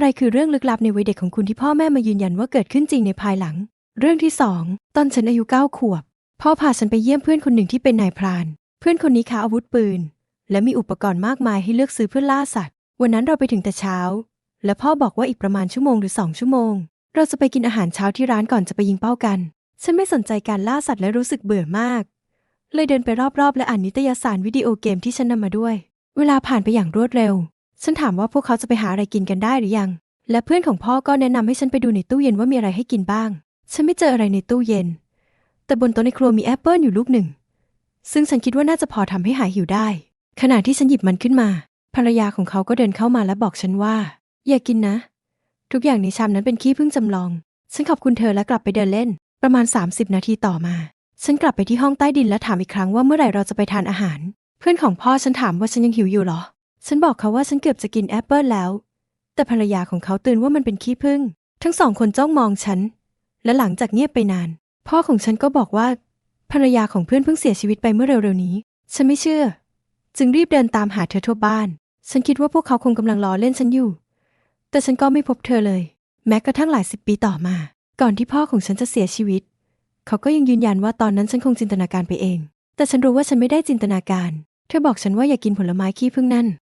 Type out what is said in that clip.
อะไรคือเรื่องลึกลับในวัยเด็กของคุณที่พ่อแม่มายืนยันว่าเกิดขึ้นจริงในภายหลัง เรื่องที่สองตอนฉันอายุเก้าขวบ พ่อพาฉันไปเยี่ยมเพื่อนคนหนึ่งที่เป็นนายพราน เพื่อนคนนี้ค้าอาวุธปืน และมีอุปกรณ์มากมายให้เลือกซื้อเพื่อล่าสัตว์ วันนั้นเราไปถึงแต่เช้า และพ่อบอกว่าอีกประมาณชั่วโมงหรือสองชั่วโมง เราจะไปกินอาหารเช้าที่ร้านก่อนจะไปยิงเป้ากัน ฉันไม่สนใจการล่าสัตว์และรู้สึกเบื่อมาก เลยเดินไปรอบๆ และอ่านนิตยสารวิดีโอเกมที่ฉันนำมาด้วย เวลาผ่านไปอย่างรวดเร็ว ฉันถามว่าพวกเขาจะไปหาอะไรกินกันได้หรือยัง และเพื่อนของพ่อก็แนะนำให้ฉันไปดูในตู้เย็นว่ามีอะไรให้กินบ้าง ฉันไม่เจออะไรในตู้เย็น แต่บนโต๊ะในครัวมีแอปเปิลอยู่ลูกหนึ่ง ซึ่งฉันคิดว่าน่าจะพอทำให้หายหิวได้ ขณะที่ฉันหยิบมันขึ้นมา ภรรยาของเขาก็เดินเข้ามาและบอกฉันว่า อย่ากินนะ ทุกอย่างในชามนั้นเป็นขี้ผึ้งจำลอง ฉันขอบคุณเธอและกลับไปเดินเล่น ประมาณ 30 นาทีต่อมา ฉันกลับไปที่ห้องใต้ดินและถามอีกครั้งว่าเมื่อไหร่เราจะไปทานอาหาร เพื่อนของพ่อฉันถามว่าฉันยังหิวอยู่หรอ ฉันบอกเขาว่าฉันเกือบจะกินแอปเปิลแล้ว แต่ภรรยาของเขาตือนว่ามันเป็นขี้ผึ้ง ทั้งสองคนจ้องมองฉัน และหลังจากเงียบไปนาน พ่อของฉันก็บอกว่า ภรรยาของเพื่อนเพิ่งเสียชีวิตไปเมื่อเร็วๆนี้ ฉันไม่เชื่อ จึงรีบเดินตามหาเธอทั่วบ้าน ฉันคิดว่าพวกเขาคงกำลังล้อเล่นฉันอยู่ แต่ฉันก็ไม่พบเธอเลย แม้กระทั่งหลายสิบปีต่อมา ก่อนที่พ่อของฉันจะเสียชีวิต เขาก็ยังยืนยันว่าตอนนั้นฉันคงจินตนาการไปเอง แต่ฉันรู้ว่าฉันไม่ได้จินตนาการ เธอบอกฉันว่าอย่ากินผลไม้ขี้ผึ้งนั่น